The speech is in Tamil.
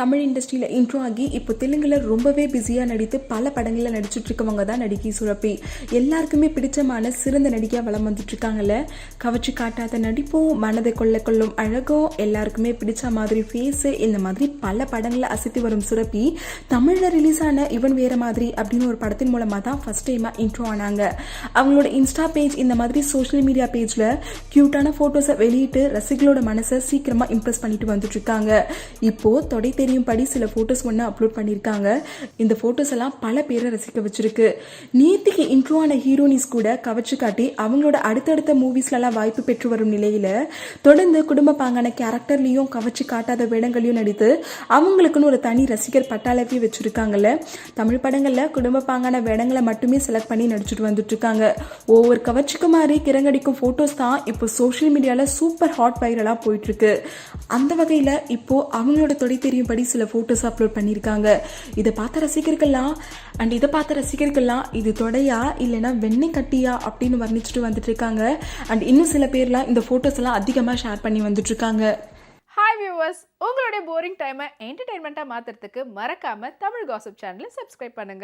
தமிழ் இண்டஸ்ட்ரியில் இன்ட்ரோ ஆகி இப்போ தெலுங்குல ரொம்பவே பிஸியாக நடித்து பல படங்களில் நடிச்சிட்டு இருக்கவங்க தான் நடிகை சுரப்பி. எல்லாருக்குமே பிடிச்சமான சிறந்த நடிகையாக வளம் வந்துட்டு இருக்காங்கல்ல காட்டாத நடிப்போம் மனதை கொள்ள கொள்ளும் அழகோ எல்லாருக்குமே பிடிச்ச மாதிரி ஃபேஸு இந்த மாதிரி பல படங்களை அசைத்து வரும் சுரப்பி தமிழில் ரிலீஸ் ஆன இவன் வேற மாதிரி அப்படின்னு ஒரு படத்தின் மூலமாக தான் ஃபர்ஸ்ட் டைமாக இன்ட்ரோ ஆனாங்க. அவங்களோட இன்ஸ்டா பேஜ் இந்த மாதிரி சோஷியல் மீடியா பேஜில் க்யூட்டான ஃபோட்டோஸை வெளியிட்டு ரசிகளோட மனசை சீக்கிரமாக இம்ப்ரெஸ் பண்ணிட்டு வந்துட்டு இருக்காங்க இப்போ தொடை தெரியும்படி சில ஃபோட்டோஸ் ஒன்று அப்லோட் பண்ணியிருக்காங்க. இந்த ஃபோட்டோஸ் எல்லாம் பல பேரை ரசிக்க வச்சிருக்கு. நேத்திக்கு இன்ட்ரோ ஆன ஹீரோனிஸ் கூட கவச்சு காட்டி அவங்களோட அடுத்தடுத்த மூவிஸ்லலாம் வாய்ப்பு பெற்று வரும் நிலையில தொடர்ந்து குடும்ப பாங்கான கேரக்டர்லையும் கவச்சு காட்டாத வேடங்களையும் நடித்து அவங்களுக்குன்னு ஒரு தனி ரசிகர் பட்டாளத்தையும் வச்சிருக்காங்கல்ல. தமிழ் படங்களில் குடும்ப பாங்கான வேடங்களை மட்டுமே செலக்ட் பண்ணி நடிச்சிட்டு வந்துட்டு இருக்காங்க ஒவ்வொரு கவர்ச்சிக்கு மாதிரி கிரங்கடிக்கும் ஃபோட்டோஸ் தான் இப்போ சோஷியல் மீடியால சூப்பர் ஹாட் வைரலாக போயிட்டு இருக்கு அந்த வகையில் இப்போ அவங்களோட தொடை தெரியும்படி சில ஃபோட்டோஸ் அப்லோட் பண்ணியிருக்காங்க இதை பார்த்த ரசிகர்கள்லாம் அண்ட் இதை பார்த்த ரசிகர்கள்லாம் இது தொடையா இல்லைன்னா வெண்ணெய் கட்டியா அப்படின்னு வர்ணிச்சுட்டு வந்துட்டு இருக்காங்க அண்ட் இன்னும் சில பேர்லாம் இந்த ஃபோட்டோஸ் எல்லாம் அதிகமாக ஷேர் பண்ணி வந்துட்டு இருக்காங்க ஹாய் வியூவர்ஸ் உங்களுடைய போரிங் டைமை என்டர்டைன்மெண்ட்டாக மாற்றுறதுக்கு மறக்காமல் தமிழ் காசப் சேனலை சப்ஸ்கிரைப் பண்ணுங்கள்